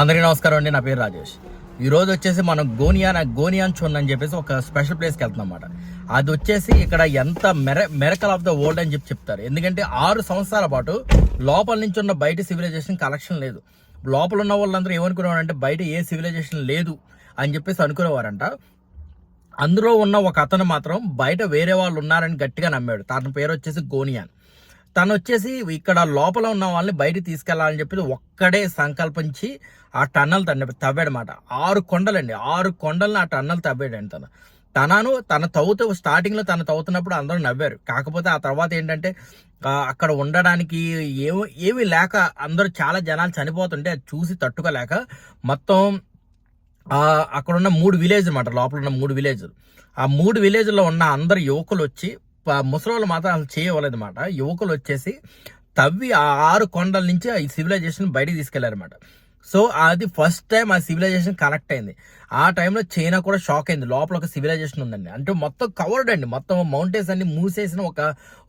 అందరికీ నమస్కారం అండి నా పేరు రాజేష్. ఈరోజు వచ్చేసి మనం గోనియాన్ గోనియాన్ చోన్ అని చెప్పేసి ఒక స్పెషల్ ప్లేస్కి వెళ్తున్నాం అనమాట అది వచ్చేసి ఇక్కడ ఎంత మెర మెరకల్ ఆఫ్ ద వరల్డ్ అని చెప్పి చెప్తారు. ఎందుకంటే ఆరు సంవత్సరాల పాటు లోపల నుంచి ఉన్న బయట సివిలైజేషన్ కలెక్షన్ లేదు. లోపల ఉన్న వాళ్ళందరూ ఏమనుకునేవారంటే బయట ఏ సివిలైజేషన్ లేదు అని చెప్పేసి అనుకునేవారంట. అందులో ఉన్న ఒక అతను మాత్రం బయట వేరే వాళ్ళు ఉన్నారని గట్టిగా నమ్మాడు. తన పేరు వచ్చేసి గోనియాన్. తను వచ్చేసి ఇక్కడ లోపల ఉన్న వాళ్ళని బయటికి తీసుకెళ్ళాలని చెప్పి ఒక్కడే సంకల్పించి ఆ టన్నల్ తన తవ్వాడనమాట ఆరు కొండలండి. ఆరు కొండల్ని ఆ టన్నల్ తవ్వాడండి తను. తనను తన తవ్వుతూ స్టార్టింగ్లో తను తవ్వుతున్నప్పుడు అందరూ నవ్వారు. కాకపోతే ఆ తర్వాత ఏంటంటే అక్కడ ఉండడానికి ఏమి ఏమీ లేక అందరూ చాలా జనాలు చనిపోతుంటే అది చూసి తట్టుకోలేక మొత్తం అక్కడ ఉన్న మూడు విలేజ్ అనమాట లోపల ఉన్న మూడు విలేజ్ ఆ మూడు విలేజ్లో ఉన్న అందరు యువకులు వచ్చి ముసలోళ్ళు మాత్రం అసలు చేయవలేదు అనమాట యువకులు వచ్చేసి తవ్వి ఆ ఆరు కొండల నుంచి ఈ సివిలైజేషన్ బయటికి తీసుకెళ్ళారనమాట సో అది ఫస్ట్ టైం ఆ సివిలైజేషన్ కనెక్ట్ అయింది. ఆ టైంలో చైనా కూడా షాక్ అయింది. లోపల ఒక సివిలైజేషన్ ఉందండి. అంటే మొత్తం కవర్డ్ అండి. మొత్తం మౌంటైన్స్ అన్ని మూసేసిన ఒక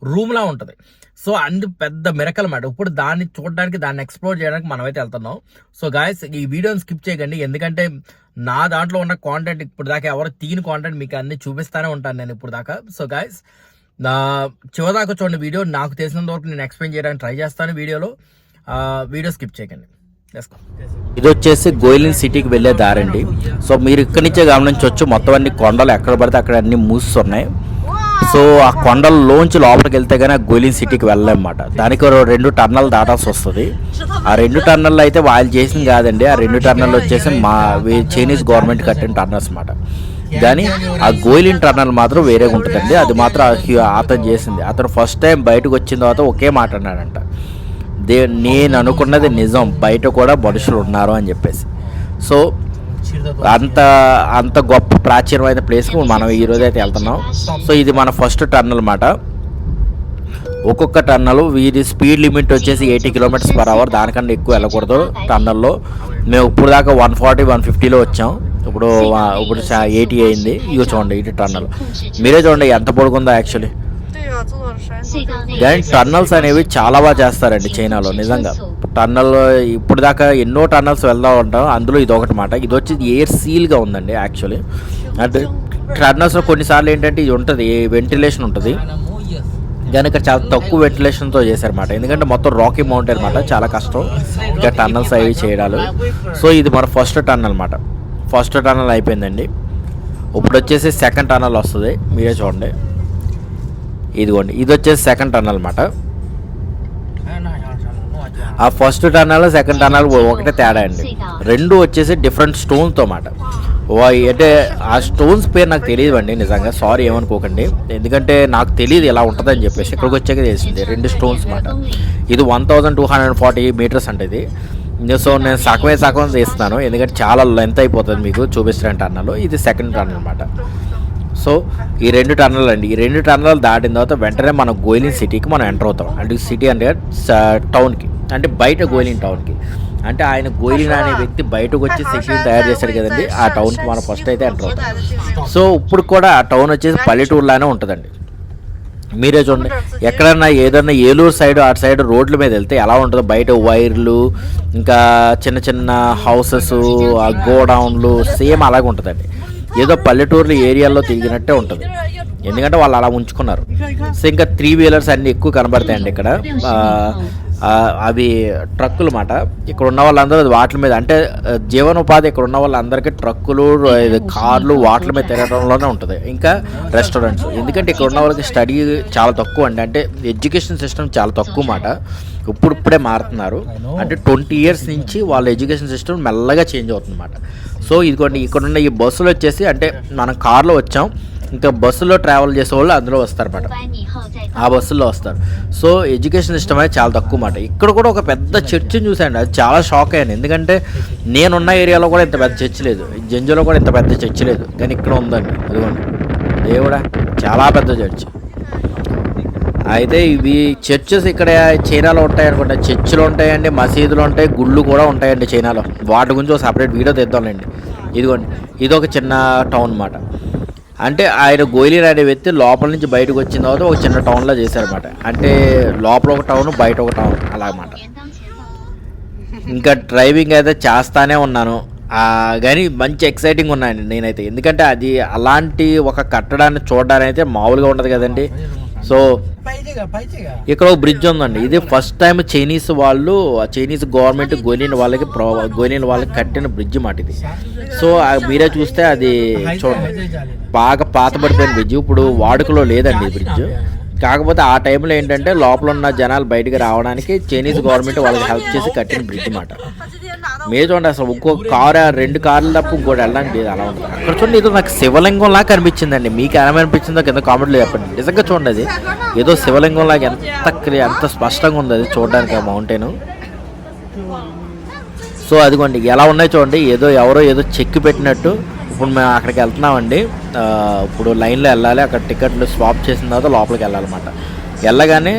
రూమ్లా ఉంటుంది. సో అందు పెద్ద మిరకల్ అన్నమాట. ఇప్పుడు దాన్ని చూడడానికి దాన్ని ఎక్స్ప్లోర్ చేయడానికి మనమైతే వెళ్తున్నాం. సో గాయస్ ఈ వీడియోని స్కిప్ చేయకండి. ఎందుకంటే నా దాంట్లో ఉన్న కాంటెంట్ ఇప్పుడు దాకా ఎవరు తీయని కాంటెంట్ మీకు అన్ని చూపిస్తానే ఉంటాను నేను ఇప్పుడు దాకా సో గాయస్ నా చివరిదాకా చూడండి వీడియో నాకు తెలిసినంత వరకు నేను ఎక్స్ప్లెయిన్ చేయడానికి ట్రై చేస్తాను వీడియోలో. వీడియో స్కిప్ చేయకండి. ఇది వచ్చేసి గోయలిన్ సిటీకి వెళ్ళే దారండి సో మీరు ఇక్కడి నుంచే గమనించవచ్చు మొత్తం అన్ని కొండలు ఎక్కడ పడితే అక్కడ అన్ని మూస్తున్నాయి సో ఆ కొండల్లోంచి లోపలికి వెళ్తే కానీ ఆ గోయిలిన్ సిటీకి వెళ్ళలేమన్నమాట. దానికి రెండు టర్నల్ దాటాల్సి వస్తుంది. ఆ రెండు టర్నల్ అయితే వాళ్ళు చేసింది కాదండి. ఆ రెండు టర్నల్ వచ్చేసి మా చైనీస్ గవర్నమెంట్ కట్టిన టర్నల్స్ అన్నమాట. కానీ ఆ గోయిలిన్ ఇంటర్నల్ మాత్రం వేరేగా ఉంటుందండి. అది మాత్రం అతను చేసింది. అతను ఫస్ట్ టైం బయటకు వచ్చిన తర్వాత ఒకే మాట అన్నాడంట దే నేను అనుకున్నది నిజం. బయట కూడా మనుషులు ఉన్నారు అని చెప్పేసి. సో అంత అంత గొప్ప ప్రాచీనమైన ప్లేస్కి మనం ఈ అయితే వెళ్తున్నాం. సో ఇది మన ఫస్ట్ టర్న్ అనమాట ఒక్కొక్క టన్నల్ వీరి స్పీడ్ లిమిట్ వచ్చేసి ఎయిటీ కిలోమీటర్స్ పర్ అవర్. దానికన్నా ఎక్కువ వెళ్ళకూడదు టన్నల్లో. మేము ఇప్పుడు దాకా వన్ ఫార్టీ వన్ ఫిఫ్టీలో వచ్చాం. ఇప్పుడు ఇప్పుడు ఎయిటీ అయింది. ఇవి చూడండి ఇటు టన్నల్ మీరే చూడండి ఎంత పొడుగుందో యాక్చువల్లీ దాని టన్నల్స్ అనేవి చాలా బాగా చేస్తారండి చైనాలో నిజంగా. టన్నల్ ఇప్పుడు దాకా ఎన్నో టన్నల్స్ వెళ్దా ఉంటాం అందులో ఇది ఒకటి మాట. ఇది వచ్చి ఎయిర్ సీల్గా ఉందండి యాక్చువల్లీ అంటే టన్నల్స్లో కొన్నిసార్లు ఏంటంటే ఇది ఉంటుంది వెంటిలేషన్ ఉంటుంది. దాని ఇక్కడ చాలా తక్కువ వెంటిలేషన్తో చేశారన్నమాట. ఎందుకంటే మొత్తం రాకీ మౌంటైన్ అనమాట చాలా కష్టం. ఇంకా టన్నల్స్ అవి చేయడాలు. సో ఇది మన ఫస్ట్ టర్నల్ అనమాట ఫస్ట్ టనల్ అయిపోయిందండి. ఇప్పుడు వచ్చేసి సెకండ్ టనల్ వస్తుంది. మీరే చూడండి. ఇదిగోండి ఇది వచ్చేసి సెకండ్ టనల్ అనమాట ఆ ఫస్ట్ టనల్ సెకండ్ టనల్ ఒకటే తేడా అండి. రెండు వచ్చేసి డిఫరెంట్ స్టోన్స్తో మాట అంటే ఆ స్టోన్స్ పేరు నాకు తెలియదు అండి నిజంగా. సారీ ఏమనుకోకండి. ఎందుకంటే నాకు తెలియదు ఎలా ఉంటుందని చెప్పేసి. ఇక్కడికి వచ్చాక తెలిసింది. రెండు స్టోన్స్ మాట ఇది one thousand two hundred forty metres అంటే ఇది. సో నేను సగమే సగం తీస్తున్నాను ఎందుకంటే చాలా లెంత్ అయిపోతుంది మీకు చూపిస్తున్న టన్నల్ ఇది సెకండ్ టన్నల్ అనమాట సో ఈ రెండు టన్నల్ అండి. ఈ రెండు టన్నల్ దాటిన తర్వాత వెంటనే మనం గోయిలిన్ సిటీకి మనం ఎంటర్ అవుతాం. అంటే సిటీ అంటే టౌన్కి అంటే బయట గోయిలిన్ టౌన్కి అంటే ఆయన గోయిలిన్ అనే వ్యక్తి బయటకు వచ్చి సిటీ తయారు చేశాడు కదండి ఆ టౌన్కి మనం ఫస్ట్ అయితే ఎంటర్ అవుతాం. సో ఇప్పుడు కూడా ఆ టౌన్ వచ్చేసి పల్లెటూరులానే ఉంటుందండి. మీరే చూడండి. ఎక్కడన్నా ఏదన్నా ఏలూరు సైడ్ అటు సైడ్ రోడ్ల మీద వెళ్తే ఎలా ఉంటుందో? బయట వైర్లు ఇంకా చిన్న చిన్న హౌసెస్ ఆ గోడౌన్లు సేమ్ అలాగే ఉంటుందండి. ఏదో పల్లెటూర్లు ఏరియాల్లో తిరిగినట్టే ఉంటుంది. ఎందుకంటే వాళ్ళు అలా ఉంచుకున్నారు. సో ఇంకా త్రీ వీలర్స్ అన్ని ఎక్కువ కనబడతాయండి ఇక్కడ. అవి ట్రక్కులు మాట. ఇక్కడ ఉన్న వాళ్ళందరూ వాటి మీద అంటే జీవనోపాధి ఇక్కడ ఉన్న వాళ్ళందరికీ ట్రక్కులు కార్లు వాటి మీద తిరగడంలోనే ఉంటుంది. ఇంకా రెస్టారెంట్స్. ఎందుకంటే ఇక్కడ ఉన్న వాళ్ళకి స్టడీ చాలా తక్కువ అండి. అంటే ఎడ్యుకేషన్ సిస్టమ్ చాలా తక్కువ మాట. ఇప్పుడు ఇప్పుడే మారుతున్నారు. అంటే ట్వంటీ ఇయర్స్ నుంచి వాళ్ళ ఎడ్యుకేషన్ సిస్టమ్ మెల్లగా చేంజ్ అవుతుంది అన్నమాట సో ఇదిగోండి ఇక్కడ ఉన్న ఈ బస్సులు వచ్చేసి అంటే మనం కార్లో వచ్చాం. ఇంకా బస్సులో ట్రావెల్ చేసే వాళ్ళు అందులో వస్తారన్నమాట. ఆ బస్సుల్లో వస్తారు. సో ఎడ్యుకేషన్ సిస్టమ్ అనేది చాలా తక్కువ మాట. ఇక్కడ కూడా ఒక పెద్ద చర్చిని చూసాను అది చాలా షాక్ అయ్యాను. ఎందుకంటే నేనున్న ఏరియాలో కూడా ఇంత పెద్ద చర్చ లేదు. జంజులో కూడా ఇంత పెద్ద చర్చ లేదు. కానీ ఇక్కడ ఉందండి. అదిగోండి. దేవుడా చాలా పెద్ద చర్చ్. అయితే ఇవి చర్చెస్ ఇక్కడ చైనాలో ఉంటాయి అనుకుంటా చర్చిలు ఉంటాయండి మసీదులు ఉంటాయి గుళ్ళు కూడా ఉంటాయండి చైనాలో. వాటి గురించి ఒక సపరేట్ వీడియో తెద్దాంలేండి. ఇదిగోండి. ఇది ఒక చిన్న టౌన్ అన్నమాట. అంటే ఆయన గోయిలీ అనే వ్యక్తి లోపల నుంచి బయటకు వచ్చిన తర్వాత ఒక చిన్న టౌన్లో చేశారనమాట అంటే లోపల ఒక టౌన్ బయట ఒక టౌన్ అలాగమాట ఇంకా డ్రైవింగ్ అయితే చేస్తానే ఉన్నాను. కానీ మంచి ఎక్సైటింగ్ ఉన్నాయండి నేనైతే. ఎందుకంటే అది అలాంటి ఒక కట్టడాన్ని చూడడానికి అయితే మామూలుగా ఉండదు కదండి. సో ఇక్కడ ఒక బ్రిడ్జ్ ఉందండి. ఇది ఫస్ట్ టైం చైనీస్ వాళ్ళు ఆ చైనీస్ గవర్నమెంట్ గోలిన్ వాళ్ళకి గోలిన్ వాళ్ళకి కట్టిన బ్రిడ్జ్ మాట ఇది. సో మీరే చూస్తే అది చూడండి బాగా పాతబడిపోయిన బ్రిడ్జ్ ఇప్పుడు వాడుకలో లేదండి ఈ బ్రిడ్జ్ కాకపోతే ఆ టైంలో ఏంటంటే లోపల ఉన్న జనాలు బయటికి రావడానికి చైనీస్ గవర్నమెంట్ వాళ్ళకి హెల్ప్ చేసి కట్టిన బ్రిడ్జ్ మాట. మీరు చూడండి అసలు ఒక్కొక్క కారు రెండు కార్లు తప్ప ఇంకోటి వెళ్ళడానికి లేదు అలా ఉంటుంది అక్కడ చూడండి ఏదో నాకు శివలింగం లాగా కనిపించిందండి. మీకు ఎలా అనిపించిందో కింద కామెంట్లో చెప్పండి. నిజంగా చూడండి అది. ఏదో శివలింగం లాగా ఎంత ఎంత స్పష్టంగా ఉంది అది చూడడానికి ఆ మౌంటైన్ సో అదిగోండి ఎలా ఉన్నాయి చూడండి. ఏదో ఎవరో ఏదో చెక్కి పెట్టినట్టు. ఇప్పుడు మేము అక్కడికి వెళ్తున్నామండి. ఇప్పుడు లైన్లో వెళ్ళాలి. అక్కడ టికెట్లు స్వాప్ చేసిన తర్వాత లోపలికి వెళ్ళాలన్నమాట. వెళ్ళగానే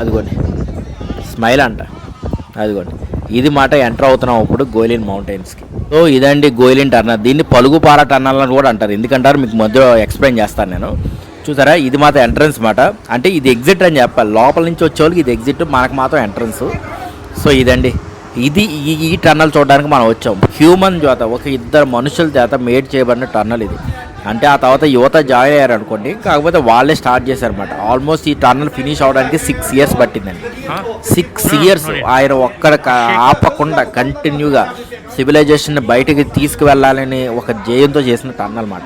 అదిగోండి. స్మైల్ అంట. అదిగోండి. ఇది మాట ఎంటర్ అవుతున్నాం ఇప్పుడు గోయిలిన్ మౌంటైన్స్కి. సో ఇదండి గోయిలిన్ టర్నల్ దీన్ని పలుగుపార టర్నల్ అని కూడా అంటారు. ఎందుకంటారు? మీకు మధ్యలో ఎక్స్ప్లెయిన్ చేస్తాను నేను. చూసారా? ఇది మాత్రం ఎంట్రన్స్ మాట. అంటే ఇది ఎగ్జిట్ అని చెప్పాలి. లోపల నుంచి వచ్చే వాళ్ళకి ఇది ఎగ్జిట్. మనకు మాత్రం ఎంట్రన్స్. సో ఇదండి. ఇది ఈ ఈ టన్నల్ చూడడానికి మనం వచ్చాం. హ్యూమన్ చేత ఒక ఇద్దరు మనుషుల చేత మేడ్ చేయబడిన టన్నల్ ఇది. అంటే ఆ తర్వాత యువత జాయిన్ అయ్యారు అనుకోండి కాకపోతే వాళ్ళే స్టార్ట్ చేశారన్నమాట. ఆల్మోస్ట్ ఈ టన్నల్ ఫినిష్ అవడానికి సిక్స్ ఇయర్స్ పట్టిందండి. సిక్స్ ఇయర్స్ ఆయన ఒక్కడ ఆపకుండా కంటిన్యూగా సివిలైజేషన్ బయటికి తీసుకువెళ్ళాలని ఒక జయంతో చేసిన టన్నల్ అన్నమాట.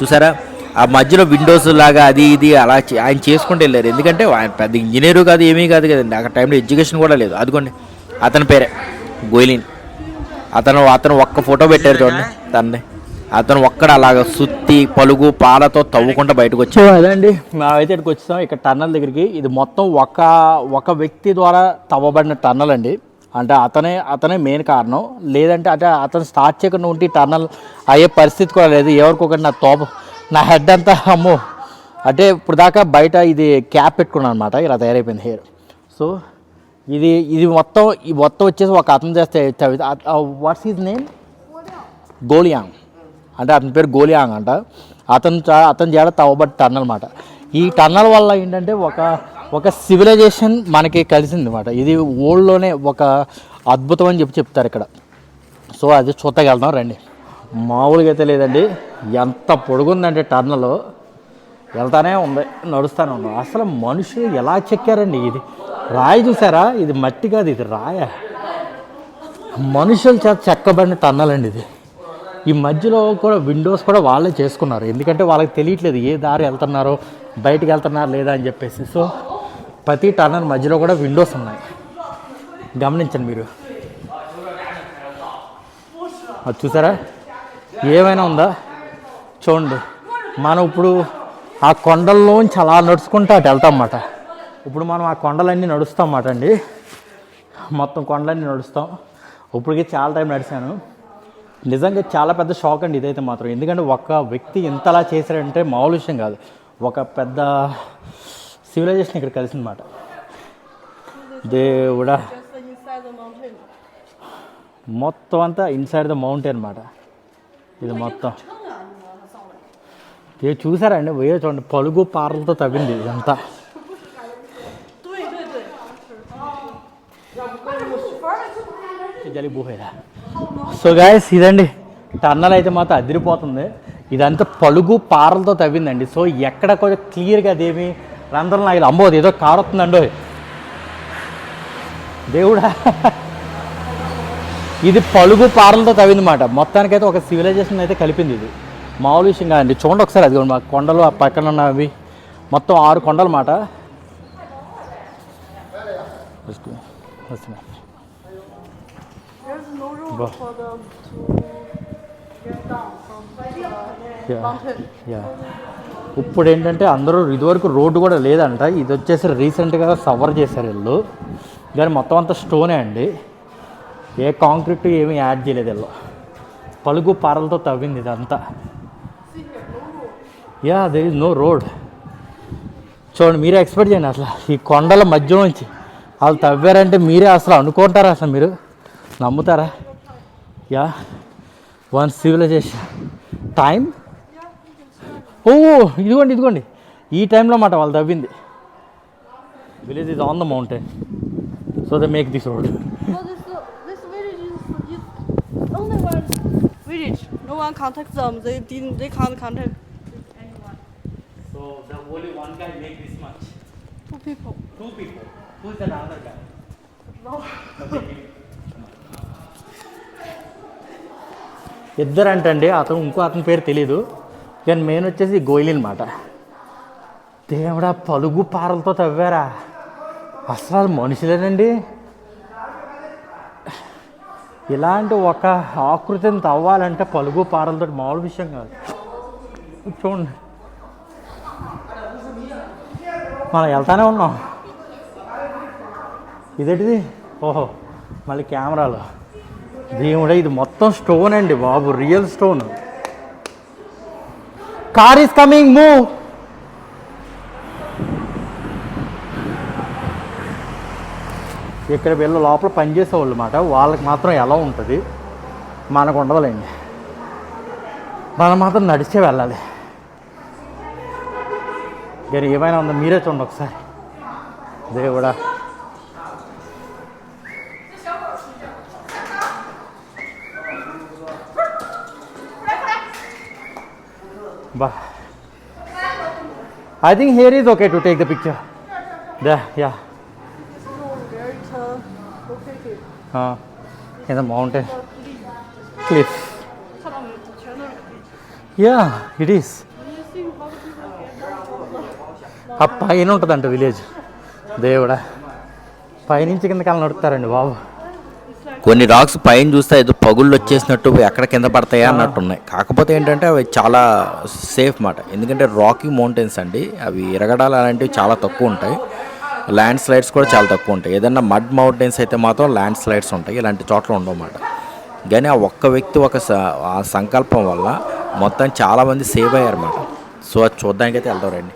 చూసారా? ఆ మధ్యలో విండోస్ లాగా అది ఇది అలా చే- ఆయన చేసుకుంటూ వెళ్ళారు. ఎందుకంటే ఆయన పెద్ద ఇంజనీరు కాదు ఏమీ కాదు కదండి. అక్కడ టైంలో ఎడ్యుకేషన్ కూడా లేదు. అదిగోండి అతని పేరే గోయిలిన్. అతను అతను ఒక్క ఫోటో పెట్టారు చూడండి తనని అతను ఒక్కడ అలాగ సుత్తి పలుగు పాలతో తవ్వుకుంటూ బయటకు వచ్చి అదండి. మేమైతే ఇక్కడికి వచ్చాం ఇక్కడ టన్నల్ దగ్గరికి. ఇది మొత్తం ఒక ఒక వ్యక్తి ద్వారా తవ్వబడిన టన్నల్ అండి. అంటే అతనే అతనే మెయిన్ కారణం. లేదంటే అంటే అతను స్టార్ట్ చేయకుండా ఉంటే టన్నల్ అయ్యే పరిస్థితి కూడా లేదు. ఎవరికొకటి నా తోప నా హెడ్ అంతా అమ్మో. అంటే ఇప్పుడు దాకా బయట ఇది క్యాప్ పెట్టుకున్నాను అనమాట ఇలా తయారైపోయింది హెయిర్. సో ఇది ఇది మొత్తం ఈ మొత్తం వచ్చేసి ఒక అతను చేస్తే వాట్స్ ఈజ్ నేమ్ గోలియాంగ్. అంటే అతని పేరు గోలియాంగ్ అంట. అతను అతను చేయడం తవ్వబట్టి టన్నల్ అనమాట ఈ టన్నల్ వల్ల ఏంటంటే ఒక ఒక సివిలైజేషన్ మనకి కలిసింది అనమాట ఇది ఓల్డ్లోనే ఒక అద్భుతం అని చెప్పి చెప్తారు ఇక్కడ. సో అది చూత్తకి రండి. మామూలుగా అయితే లేదండి. ఎంత పొడుగుందంటే టర్నలు. వెళ్తానే ఉంది నడుస్తానే ఉన్నాం అసలు మనుషులు ఎలా చెక్కారండి ఇది? రాయి చూసారా? ఇది మట్టి కాదు ఇది రాయ. మనుషుల చేత చెక్కబడిన టన్నలండి ఇది. ఈ మధ్యలో కూడా విండోస్ కూడా వాళ్ళే చేసుకున్నారు. ఎందుకంటే వాళ్ళకి తెలియట్లేదు ఏ దారి వెళ్తున్నారో బయటికి వెళ్తున్నారు లేదా అని చెప్పేసి. సో ప్రతి టన్నల్ మధ్యలో కూడా విండోస్ ఉన్నాయి. గమనించండి మీరు. అది చూసారా? ఏమైనా ఉందా? చూడండి. మనం ఇప్పుడు ఆ కొండల్లోంచి అలా నడుచుకుంటూ అటు వెళ్తాం అన్నమాట ఇప్పుడు మనం ఆ కొండలన్నీ నడుస్తాం అన్నమాట అండి. మొత్తం కొండలన్నీ నడుస్తాం. ఇప్పటికి చాలా టైం నడిచాను. నిజంగా చాలా పెద్ద షాక్ అండి ఇదైతే మాత్రం. ఎందుకంటే ఒక వ్యక్తి ఇంతలా చేశారంటే మామూలు విషయం కాదు. ఒక పెద్ద సివిలైజేషన్ ఇక్కడ కలిసిందన్నమాట. దేవుడా. మొత్తం అంతా ఇన్సైడ్ ద మౌంటైన్ అనమాట ఇది మొత్తం. ఇది చూసారండి? పోయే చూడండి. పలుగు పారలతో తవ్వింది ఇదంతా. జలిపోయేదా సో గాయస్ ఇదండి. టన్నల్ అయితే మాత్రం అదిరిపోతుంది. ఇదంతా పలుగు పారలతో తవ్విందండి. సో ఎక్కడ కొంచెం క్లియర్గా అదేమి రంధ్రం నాకు అమ్మోది ఏదో కారు వస్తుందండో దేవుడా. ఇది పలుగు పారలతో తవ్విందన్నమాట. మొత్తానికైతే ఒక సివిలైజేషన్ అయితే కలిపింది ఇది. మామూలు విషయం కాదండి. చూడండి ఒకసారి అది మా కొండలు ఆ పక్కన ఉన్నవి. మొత్తం ఆరు కొండలు మాట యా. ఇప్పుడు ఏంటంటే అందరూ ఇదివరకు రోడ్డు కూడా లేదంట. ఇది వచ్చేసి రీసెంట్గా సవర్ చేశారు వీళ్ళు. కానీ మొత్తం అంతా స్టోనే అండి. ఏ కాంక్రీట్ ఏమీ యాడ్ చేయలేదు వీళ్ళు పలుగు పారలతో తవ్వింది ఇదంతా. Yeah there is no road చూడండి మీరే ఎక్స్పెక్ట్ చేయండి అసలు. ఈ కొండల మధ్య నుంచి వాళ్ళు తవ్వారంటే మీరే అసలు అనుకుంటారా అసలు మీరు? నమ్ముతారా? యా వన్ సివిలైజేషన్ టైం ఓ ఇదిగోండి ఇదిగోండి. ఈ టైంలో మాట వాళ్ళు తవ్వింది. Village is on the mountain so the make this road So this this village is, is only one village. No one contact them. They didn't. They can't contact anyone. So the only one guy make this much Two people. Two people who is that other guy ఇద్దరు అంటండి అతను ఇంకో అతని పేరు తెలీదు కానీ main వచ్చేసి గోయిల్ అనమాట దేవుడా పలుగు పారలతో తవ్వారా అసలు మనుషులేనండి ఇలాంటి ఒక ఆకృతిని తవ్వాలంటే పలుగు పారలతో మామూలు విషయం కాదు. చూడండి. మనం వెళ్తానే ఉన్నాం. ఇదేంటిది? ఓహో మళ్ళీ కెమెరాలో. దేవుడే ఇది మొత్తం స్టోన్ అండి బాబు real stone car is coming move ఇక్కడ వీళ్ళు లోపల పనిచేసేవాళ్ళు అన్నమాట. వాళ్ళకి మాత్రం ఎలా ఉంటుంది? మనకు ఉండదులేండి. మనం మాత్రం నడిచే వెళ్ళాలి. గారు ఏమైనా ఉందో? మీరే చూడండి ఒకసారి. దేవుడా బా. I think here is okay to take the picture the yeah ఏదో mountain cliff yeah it is ఆ పైన ఉంటుందంట విలేజ్. దేవుడా. పైనుంచి కింద కాలం నడుపుతారండి బాబు. కొన్ని రాక్స్ పైన చూస్తే ఏదో పగుళ్ళు వచ్చేసినట్టు ఎక్కడ కింద పడతాయా అన్నట్టు ఉన్నాయి కాకపోతే ఏంటంటే అవి చాలా సేఫ్ మాట. ఎందుకంటే రాకీ మౌంటైన్స్ అండి. అవి ఎరగడాలు అలాంటివి చాలా తక్కువ ఉంటాయి. ల్యాండ్ స్లైడ్స్ కూడా చాలా తక్కువ ఉంటాయి. ఏదన్నా మడ్ మౌంటైన్స్ అయితే మాత్రం ల్యాండ్ స్లైడ్స్ ఉంటాయి. ఇలాంటి చోట్ల ఉండవన్నమాట కానీ ఆ ఒక్క వ్యక్తి ఒక స- ఆ సంకల్పం వల్ల మొత్తం చాలామంది సేవ్ అయ్యారన్నమాట సో అది చూడడానికైతే వెళ్తారండి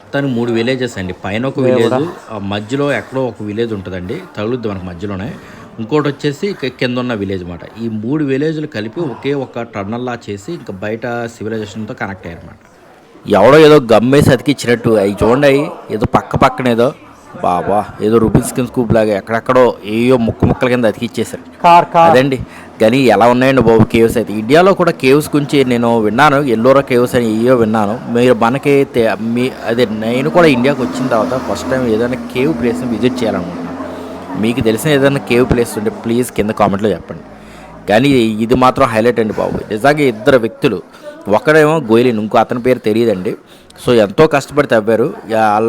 మొత్తానికి మూడు విలేజెస్ అండి. పైన ఒక విలేజ్ మధ్యలో ఎక్కడో ఒక విలేజ్ ఉంటుందండి. తగులుద్ది మనకు మధ్యలోనే. ఇంకోటి వచ్చేసి కింద ఉన్న విలేజ్ అనమాట ఈ మూడు విలేజ్లు కలిపి ఒకే ఒక టన్నల్లా చేసి ఇంకా బయట సివిలైజేషన్తో కనెక్ట్ అయ్యారన్నమాట ఎవడో ఏదో గమ్మేసి అతికిచ్చినట్టు. అవి చూడండి అవి ఏదో పక్క పక్కన ఏదో బాబా ఏదో రూబిన్ స్కిన్ స్కూప్ లాగా ఎక్కడెక్కడో ఏయో ముక్క ముక్కల కింద అతికిచ్చేసారు అదండి. కానీ ఎలా ఉన్నాయండి బాబు కేవ్స్ అయితే? ఇండియాలో కూడా కేవ్స్ గురించి నేను విన్నాను ఎల్లోరా కేవ్స్ అని ఏయో విన్నాను. మీరు మనకి మీ అదే నేను కూడా ఇండియాకి వచ్చిన తర్వాత ఫస్ట్ టైం ఏదైనా కేవ్ ప్లేస్ని విజిట్ చేయాలనుకుంటున్నాను. మీకు తెలిసిన ఏదైనా కేవ్ ప్లేస్ ఉంటే ప్లీజ్ కింద కామెంట్లో చెప్పండి. కానీ ఇది మాత్రం హైలైట్ అండి బాబు. నిజంగా ఇద్దరు వ్యక్తులు ఒకడేమో గోయలిన్ ఇంకో అతని పేరు తెలియదండి. సో ఎంతో కష్టపడి తవ్వారు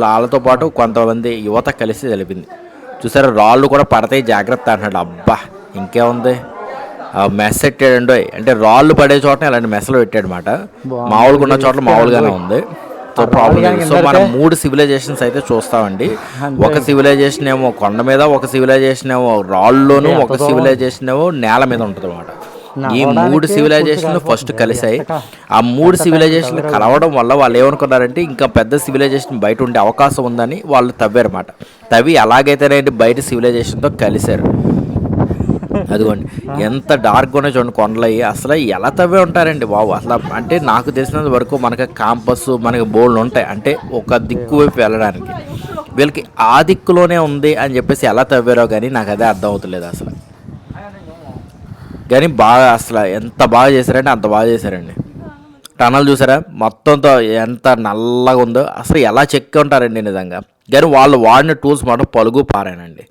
వాళ్ళతో పాటు కొంతమంది యువత కలిసి తెలిపింది చూసారా రాళ్ళు కూడా పడతాయి జాగ్రత్త అంటున్నాడు. అబ్బా ఇంకేముంది ఆ మెస్ పెట్టాడండో అంటే రాళ్ళు పడే చోట ఇలాంటి మెస్లు పెట్టాడు అనమాట మామూలుగా ఉన్న చోట్ల మామూలుగానే ఉంది. సో ప్రాబ్లం సో మనం మూడు సివిలైజేషన్స్ అయితే చూస్తామండి. ఒక సివిలైజేషన్ ఏమో కొండ మీద ఒక సివిలైజేషన్ ఏమో రాళ్ళలోను ఒక సివిలైజేషన్ ఏమో నేల మీద ఉంటుంది అనమాట ఈ మూడు సివిలైజేషన్లు ఫస్ట్ కలిసాయి ఆ మూడు సివిలైజేషన్లు కలవడం వల్ల వాళ్ళు ఏమనుకున్నారంటే ఇంకా పెద్ద సివిలైజేషన్ బయట ఉండే అవకాశం ఉందని వాళ్ళు తవ్వారన్నమాట. తవ్వి ఎలాగైతేనేంటి బయట సివిలైజేషన్తో కలిశారు. అదిగోండి. ఎంత డార్క్ ఉన్నాయి చూడండి కొండలు అయ్యి అసలు ఎలా తవ్వే ఉంటారండి బాబు? అసలు అంటే నాకు తెలిసినంత వరకు మనకి కాంపస్ మనకి బోల్డ్ ఉంటాయి. అంటే ఒక దిక్కు వైపు వెళ్ళడానికి. వీళ్ళకి ఆ దిక్కులోనే ఉంది అని చెప్పేసి ఎలా తవ్వారో కానీ నాకు అదే అర్థం అవుతలేదు అసలు. కానీ బాగా అసలు ఎంత బాగా చేశారంటే అంత బాగా చేశారండి. టనల్ చూసారా? మొత్తంతో ఎంత నల్లగా ఉందో అసలు ఎలా చెక్కి ఉంటారండి నిజంగా. కానీ వాళ్ళు వాడిన టూల్స్ మాత్రం పలుగు పారానండి.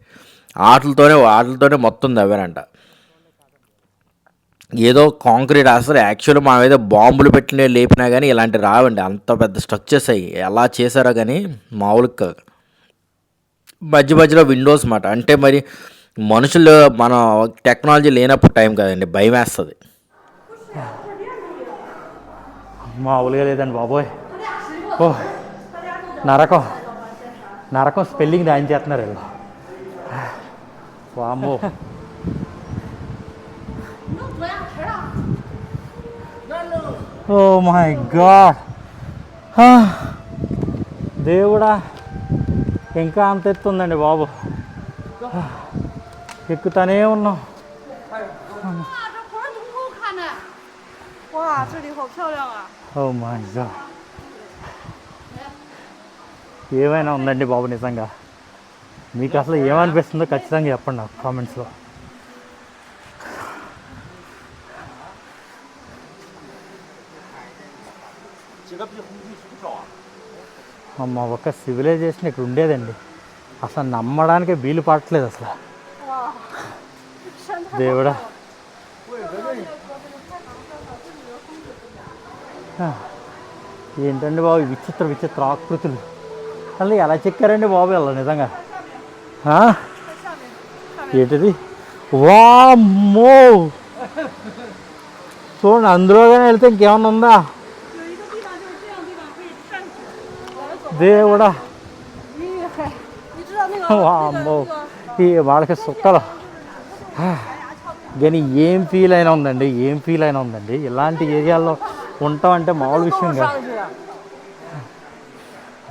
ఆటలతోనే ఆటలతోనే మొత్తం దవ్వారంట ఏదో కాంక్రీట్ అసలు యాక్చువల్లీ మా మీద బాంబులు పెట్టిన లేపినా కానీ ఇలాంటి రావండి. అంత పెద్ద స్ట్రక్చర్స్ అయ్యి ఎలా చేశారో కానీ మామూలుగా మధ్య మధ్యలో విండోస్ మాట. అంటే మరి మనుషులు మనం టెక్నాలజీ లేనప్పుడు టైం కదండి భయం వేస్తుంది. మామూలుగా లేదండి బాబోయ్. ఓ నరకం. నరకం స్పెల్లింగ్ రాయించేస్తున్నారు వీళ్ళు. వామ్మో. Oh my god. దేవుడా ఇంకా అంత ఎత్తుందండి బాబు. ఎక్కుతానే ఉన్నాం. Oh ఏమైనా ఉందండి బాబు నిజంగా? మీకు అసలు ఏమనిపిస్తుందో ఖచ్చితంగా చెప్పండి నాకు కామెంట్స్లో అమ్మ ఒక సివిలైజేషన్ ఇక్కడ ఉండేదండి. అసలు నమ్మడానికి వీలు పడట్లేదు అసలు. దేవుడా ఏంటండి బాబు విచిత్ర విచిత్ర ఆకృతులు అలా ఎలా చెక్కారండి బాబు ఇలా నిజంగా ఏంటిది వామ్మో చూడండి అందులోగానే వెళ్తే ఇంకేమన్నా ఉందా దేవుడా వామ్మో ఈ వాళ్ళకి సుక్కలు కానీ ఏం ఫీల్ అయినా ఉందండి ఏం ఫీల్ అయినా ఉందండి. ఇలాంటి ఏరియాల్లో ఉంటాం అంటే మామూలు విషయం కాదు.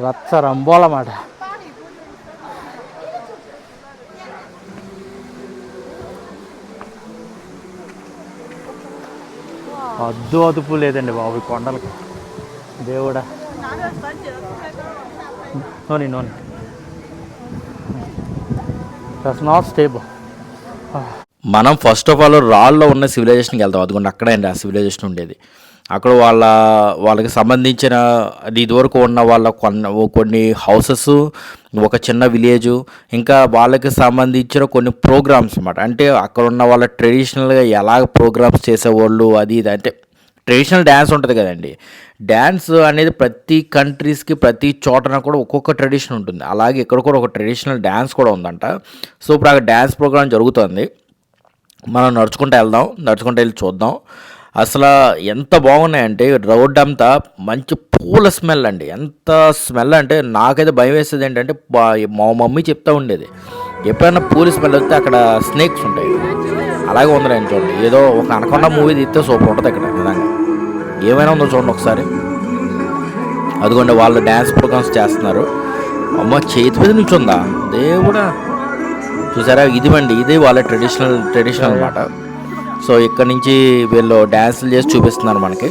రచ్చ రంబోలమాట అద్దు అదుపు లేదండి బాబు కొండలకి. దేవుడా. నోని నోని. దట్స్ నాట్ స్టేబుల్ మనం ఫస్ట్ ఆఫ్ ఆల్ రాళ్ళలో ఉన్న సివిలైజేషన్కి వెళ్తాం. అదిగోండి అక్కడే అండి ఆ సివిలైజేషన్ ఉండేది. అక్కడ వాళ్ళ వాళ్ళకి సంబంధించిన అది ఇదివరకు ఉన్న వాళ్ళ కొన్న కొన్ని హౌసెస్ ఒక చిన్న విలేజ్ ఇంకా వాళ్ళకి సంబంధించిన కొన్ని ప్రోగ్రామ్స్ అన్నమాట. అంటే అక్కడ ఉన్న వాళ్ళ ట్రెడిషనల్గా ఎలా ప్రోగ్రామ్స్ చేసేవాళ్ళు అది ఇది అంటే ట్రెడిషనల్ డ్యాన్స్ ఉంటుంది కదండి. డ్యాన్స్ అనేది ప్రతి కంట్రీస్కి ప్రతి చోటన కూడా ఒక్కొక్క ట్రెడిషన్ ఉంటుంది. అలాగే ఇక్కడ కూడా ఒక ట్రెడిషనల్ డ్యాన్స్ కూడా ఉందంట. సో ఇప్పుడు అక్కడ డ్యాన్స్ ప్రోగ్రామ్ జరుగుతుంది. మనం నడుచుకుంటూ వెళ్దాం నడుచుకుంటూ వెళ్ళి చూద్దాం. అసలు ఎంత బాగున్నాయంటే రోడ్ అంతా మంచి పూల స్మెల్ అండి. ఎంత స్మెల్ అంటే నాకైతే భయం వేసేది ఏంటంటే మా మమ్మీ చెప్తా ఉండేది. ఎప్పుడైనా పూల స్మెల్ వస్తే అక్కడ స్నేక్స్ ఉంటాయి. అలాగే ఉంది చూడండి. ఏదో ఒక అనకొండ మూవీ తీస్తే సూపర్ ఉంటుంది ఇక్కడ నిజంగా. ఏమైనా ఉందో చూడండి ఒకసారి. అదిగోండి వాళ్ళు డ్యాన్స్ ప్రోగ్రామ్స్ చేస్తున్నారు. అమ్మ చేతి మీద నుంచుందా? దేవుడా! చూసారా? ఇదివండి ఇది వాళ్ళ ట్రెడిషనల్ ట్రెడిషనల్ అనమాట సో ఇక్కడ నుంచి వీళ్ళు డ్యాన్సులు చేసి చూపిస్తున్నారు మనకి.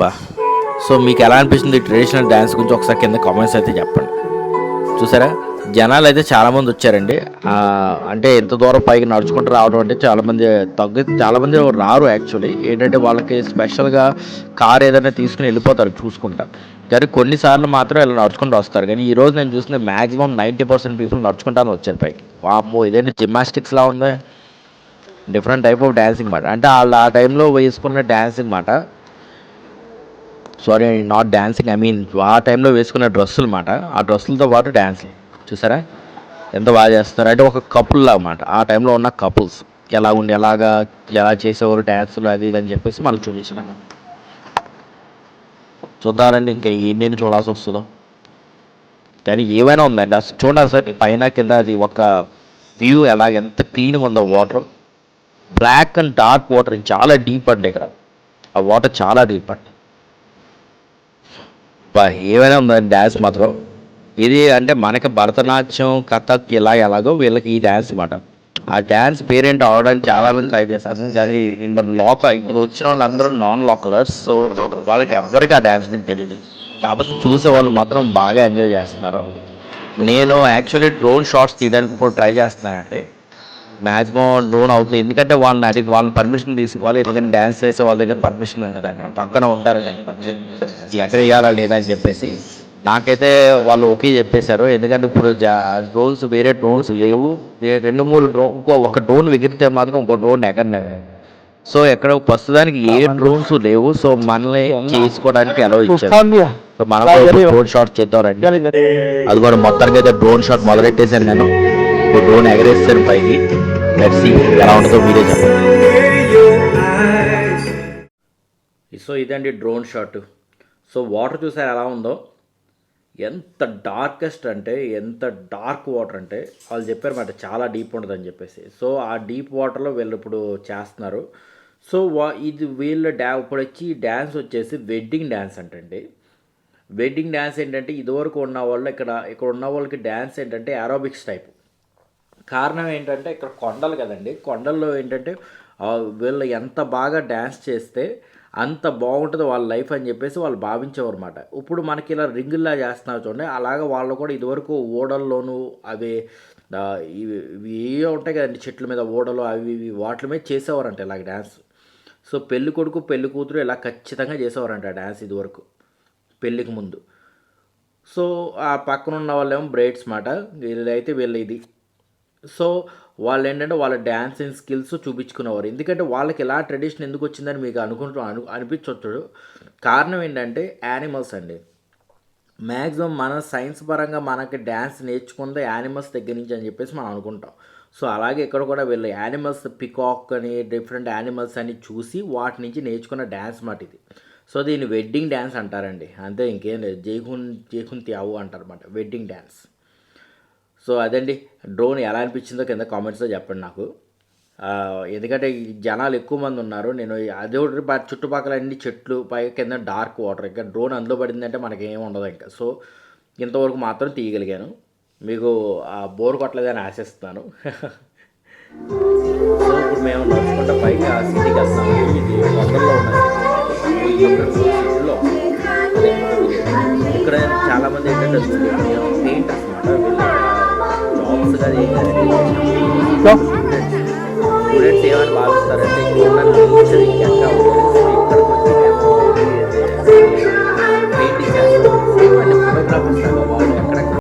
బా. సో మీకు ఎలా అనిపిస్తుంది ట్రెడిషనల్ డ్యాన్స్ గురించి ఒకసారి కింద కామెంట్స్ అయితే చెప్పండి. చూసారా? జనాలు అయితే చాలామంది వచ్చారండి. అంటే ఎంత దూరం పైకి నడుచుకుంటూ రావడం అంటే చాలామంది తగ్గి చాలామంది రారు యాక్చువల్లీ. ఏంటంటే వాళ్ళకి స్పెషల్గా కార్ ఏదైనా తీసుకుని వెళ్ళిపోతారు చూసుకుంటా. కానీ కొన్నిసార్లు మాత్రం ఇలా నడుచుకుంటూ వస్తారు. కానీ ఈ రోజు నేను చూసిన మ్యాక్సిమం నైంటీ పర్సెంట్ పీపుల్ నడుచుకుంటాను వచ్చారు పైకి. వామ్మో ఇదేంటి జిమ్నాస్టిక్స్లా ఉందా? డిఫరెంట్ టైప్ ఆఫ్ డ్యాన్సింగ్ మాట. అంటే వాళ్ళు ఆ టైంలో వేసుకున్న డ్యాన్సింగ్ మాట. Sorry not dancing I mean ఆ టైంలో వేసుకున్న డ్రెస్సులు మాట. ఆ డ్రెస్సులతో పాటు డ్యాన్సులు చూసారా? ఎంత బాగా చేస్తున్నారు. అంటే ఒక కపుల్ అన్నమాట. ఆ టైంలో ఉన్న కపుల్స్ ఎలా ఉండి ఎలాగా ఎలా చేసేవారు డ్యాన్సులు అది ఇది అని చెప్పేసి మనకు చూపించడం. చూద్దామండి ఇంకా ఎన్ని చూడాల్సి వస్తుందో. కానీ ఏమైనా ఉందండి. అసలు చూడాలి సార్ పైన కింద అది ఒక వ్యూ ఎలా ఎంత క్లీన్గా ఉందో water black and dark water చాలా డీప్ అండి ఇక్కడ. ఆ వాటర్ చాలా డీప్ అండి. ఏమైనా ఉందండి డ్యాన్స్ మాత్రం? ఇది అంటే మనకి భరతనాట్యం కథక్ ఇలా ఎలాగో వీళ్ళకి ఈ డ్యాన్స్ అనమాట ఆ డ్యాన్స్ పేరెంట్ అవడానికి చాలా మంది ట్రై చేస్తారు. కానీ లోకల్ ఇప్పుడు వచ్చిన వాళ్ళందరూ నాన్ లోకలర్స్ సో వాళ్ళకి ఎవరికి ఆ డ్యాన్స్ తెలియదు కాబట్టి చూసే వాళ్ళు మాత్రం బాగా ఎంజాయ్ చేస్తున్నారు. నేను యాక్చువల్లీ డ్రోన్ షాట్స్ తీయడానికి కూడా ట్రై చేస్తున్నానండి. మ్యాక్సిమం డ్రోన్ అవుతుంది. ఎందుకంటే వాళ్ళని అడిగి వాళ్ళని పర్మిషన్ తీసుకోవాలి. ఎందుకంటే డ్యాన్స్ చేసే వాళ్ళ దగ్గర పర్మిషన్ పక్కన ఉంటారు ఎక్కడ వేయాలా లేదా అని చెప్పేసి. నాకైతే వాళ్ళు ఓకే చెప్పేశారు. ఎందుకంటే ఇప్పుడు డ్రోన్స్ వేరే డ్రోన్స్ లేవు రెండు మూడు డ్రోన్ ఇంకో ఒక డ్రోన్ ఎగిరితే మాత్రం ఇంకో డ్రోన్ ఎగరలేదు సో ఎక్కడ ప్రస్తుతానికి ఏ డ్రోన్స్ లేవు. సో మనల్ని చేసుకోవడానికి అలౌ ఇచ్చారు. సో మనం డ్రోన్ షాట్ చేద్దాం రండి. అది కూడా మొత్తానికి అయితే డ్రోన్ షాట్ మొదలెట్టేశాను నేను. డ్రోన్ ఎగరేస్తాను పైకి. లెట్స్ ఎలా ఉంటుందో మీరే చెప్పండి. సో ఇదండి డ్రోన్ షాట్ సో వాటర్ చూసారు ఎలా ఉందో? ఎంత డార్కెస్ట్ అంటే ఎంత డార్క్ వాటర్ అంటే వాళ్ళు చెప్పారు మాట చాలా డీప్ ఉంటుందని చెప్పేసి. సో ఆ డీప్ వాటర్లో వీళ్ళు ఇప్పుడు చేస్తున్నారు. సో వా ఇది వీళ్ళ డ్యా ఇప్పుడు వచ్చి డ్యాన్స్ వచ్చేసి వెడ్డింగ్ డ్యాన్స్ అంటండి. వెడ్డింగ్ డ్యాన్స్ ఏంటంటే ఇదివరకు ఉన్న వాళ్ళు ఇక్కడ ఇక్కడ ఉన్న వాళ్ళకి డ్యాన్స్ ఏంటంటే ఏరోబిక్స్ టైప్ కారణం ఏంటంటే ఇక్కడ కొండలు కదండి. కొండల్లో ఏంటంటే వీళ్ళు ఎంత బాగా డ్యాన్స్ చేస్తే అంత బాగుంటుంది వాళ్ళ లైఫ్ అని చెప్పేసి వాళ్ళు భావించేవారన్నమాట. ఇప్పుడు మనకి ఇలా రింగుల్లా చేస్తున్నారు చూడండి అలాగే వాళ్ళు కూడా ఇదివరకు ఓడల్లోనూ అవి ఇవి ఇవి ఉంటాయి కదండి చెట్ల మీద ఓడలు అవి ఇవి వాటి మీద చేసేవారంట ఇలాగ డ్యాన్స్. సో పెళ్ళి కొడుకు పెళ్ళి కూతురు ఇలా ఖచ్చితంగా చేసేవారంట డ్యాన్స్ ఇదివరకు పెళ్ళికి ముందు. సో ఆ పక్కన ఉన్న వాళ్ళేమో బ్రైడ్స్ మాట వీళ్ళైతే వీళ్ళ ఇది. సో వాళ్ళు ఏంటంటే వాళ్ళ డ్యాన్సింగ్ స్కిల్స్ చూపించుకునేవారు. ఎందుకంటే వాళ్ళకి ఎలా ట్రెడిషన్ ఎందుకు వచ్చిందని మీకు అనుకుంటూ అను అనిపించవచ్చు కారణం ఏంటంటే యానిమల్స్ అండి. మ్యాక్సిమం మన సైన్స్ పరంగా మనకి డ్యాన్స్ నేర్చుకుంది యానిమల్స్ దగ్గర నుంచి అని చెప్పేసి మనం అనుకుంటాం. సో అలాగే ఇక్కడ కూడా వీళ్ళు యానిమల్స్ పికాక్ అని డిఫరెంట్ యానిమల్స్ అని చూసి వాటి నుంచి నేర్చుకున్న డ్యాన్స్ మాట ఇది. సో దీన్ని వెడ్డింగ్ డ్యాన్స్ అంటారండి. అంతే ఇంకేం లేదు. జైహున్ జైహున్ త్యావు అంటారు అనమాట వెడ్డింగ్ డ్యాన్స్ సో అదండి. డ్రోన్ ఎలా అనిపించిందో కింద కామెంట్స్లో చెప్పండి నాకు. ఎందుకంటే జనాలు ఎక్కువ మంది ఉన్నారు. నేను అదే ఒకటి చుట్టుపక్కల అన్ని చెట్లు పై కింద డార్క్ వాటర్. ఇంకా డ్రోన్ అందులో పడిందంటే మనకి ఏం ఉండదు ఇంకా. సో ఇంతవరకు మాత్రం తీయగలిగాను. మీకు ఆ బోర్ కొట్టలేదని ఆశిస్తున్నాను. సో ఇప్పుడు మేము నడుచుకుంటా పైకి ఆ సిటీకి వెళ్తున్నాము ఇది వందల్లో ఉన్నది. ఇక్కడ చాలా మంది ఏంటంటే పెయింటర్స్ उसका यही क्या पूरे सेवन बाईस तरह से कोरोना नहीं से क्या क्या होता है फोटोग्राफी